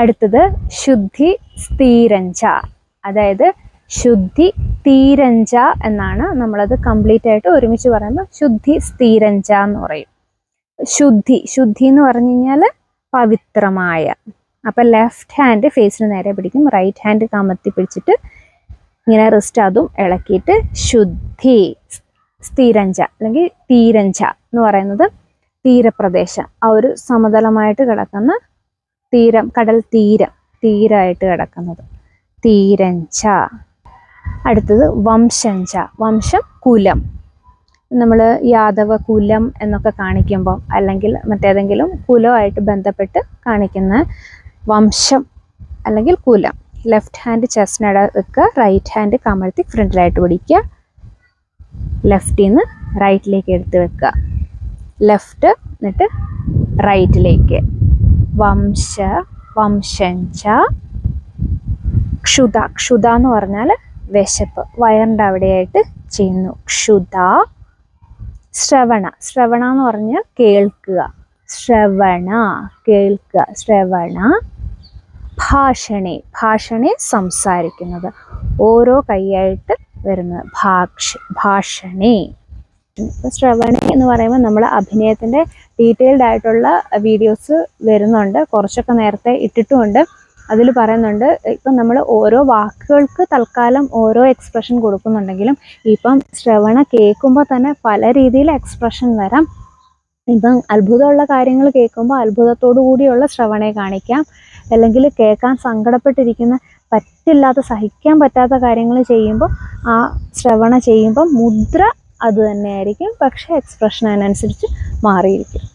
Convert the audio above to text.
അടുത്തത് ശുദ്ധി സ്ഥീരഞ്ച. അതായത് ശുദ്ധി തീരഞ്ച എന്നാണ് നമ്മളത് കംപ്ലീറ്റ് ആയിട്ട് ഒരുമിച്ച് പറയുന്നത്. ശുദ്ധി സ്ഥീരഞ്ച എന്ന് പറയും. ശുദ്ധി ശുദ്ധി എന്ന് പറഞ്ഞു കഴിഞ്ഞാൽ പവിത്രമായ. അപ്പം ലെഫ്റ്റ് ഹാൻഡ് ഫേസിന് നേരെ പിടിക്കും. റൈറ്റ് ഹാൻഡ് കമത്തി പിടിച്ചിട്ട് ഇങ്ങനെ റിസ്റ്റ് അതും ഇളക്കിയിട്ട് ശുദ്ധി സ്ഥിരഞ്ച അല്ലെങ്കിൽ തീരഞ്ച എന്ന് പറയുന്നത് തീരപ്രദേശം. ആ ഒരു സമതലമായിട്ട് കിടക്കുന്ന തീരം കടൽ തീരം തീരമായിട്ട് കിടക്കുന്നത്. തീരഞ്ച. അടുത്തത് വംശഞ്ച. വംശം കുലം. നമ്മൾ യാദവ കുലം എന്നൊക്കെ കാണിക്കുമ്പോൾ അല്ലെങ്കിൽ മറ്റേതെങ്കിലും കുലമായിട്ട് ബന്ധപ്പെട്ട് കാണിക്കുന്ന വംശം അല്ലെങ്കിൽ കുലം. ലെഫ്റ്റ് ഹാൻഡ് ചെസ്റ്റിനട വെക്കുക റൈറ്റ് ഹാൻഡ് കമഴ്ത്തി ഫ്രണ്ടിലായിട്ട് പിടിക്കുക ലെഫ്റ്റിൽ നിന്ന് റൈറ്റിലേക്ക് എടുത്ത് വെക്കുക. ലെഫ്റ്റ് എന്നിട്ട് റൈറ്റിലേക്ക്. വംശ വംശഞ്ച ക്ഷുത ക്ഷുത എന്ന് പറഞ്ഞാൽ വിശപ്പ് വയറിന്റെ അവിടെയായിട്ട് ചെയ്യുന്നു. ക്ഷുത ശ്രവണ ശ്രവണ എന്ന് പറഞ്ഞാൽ കേൾക്കുക. ശ്രവണ കേൾക്കുക. ശ്രവണ ഭാഷണി ഭാഷണി സംസാരിക്കുന്നത്. ഓരോ കൈയായിട്ട് വരുന്നത്. ഭാഷ ഭാഷണി. ശ്രവണി എന്ന് പറയുമ്പോൾ നമ്മൾ അഭിനയത്തിന്റെ ഡീറ്റെയിൽഡ് ആയിട്ടുള്ള വീഡിയോസ് വരുന്നുണ്ട്. കുറച്ചൊക്കെ നേരത്തെ ഇട്ടിട്ടുമുണ്ട്. അതിൽ പറയുന്നുണ്ട് ഇപ്പം നമ്മൾ ഓരോ വാക്കുകൾക്ക് തൽക്കാലം ഓരോ എക്സ്പ്രഷൻ കൊടുക്കുന്നുണ്ടെങ്കിലും ഇപ്പം ശ്രവണ കേൾക്കുമ്പോൾ തന്നെ പല രീതിയിൽ എക്സ്പ്രഷൻ വരാം. ഇപ്പം അത്ഭുതമുള്ള കാര്യങ്ങൾ കേൾക്കുമ്പോൾ അത്ഭുതത്തോടു കൂടിയുള്ള ശ്രവണയെ കാണിക്കാം. അല്ലെങ്കിൽ കേൾക്കാൻ സങ്കടപ്പെട്ടിരിക്കുന്ന പറ്റില്ലാത്ത സഹിക്കാൻ പറ്റാത്ത കാര്യങ്ങൾ ചെയ്യുമ്പോൾ ആ ശ്രവണ ചെയ്യുമ്പോൾ മുദ്ര അത് തന്നെയായിരിക്കും. പക്ഷേ എക്സ്പ്രഷൻ അതിനനുസരിച്ച് മാറിയിരിക്കും.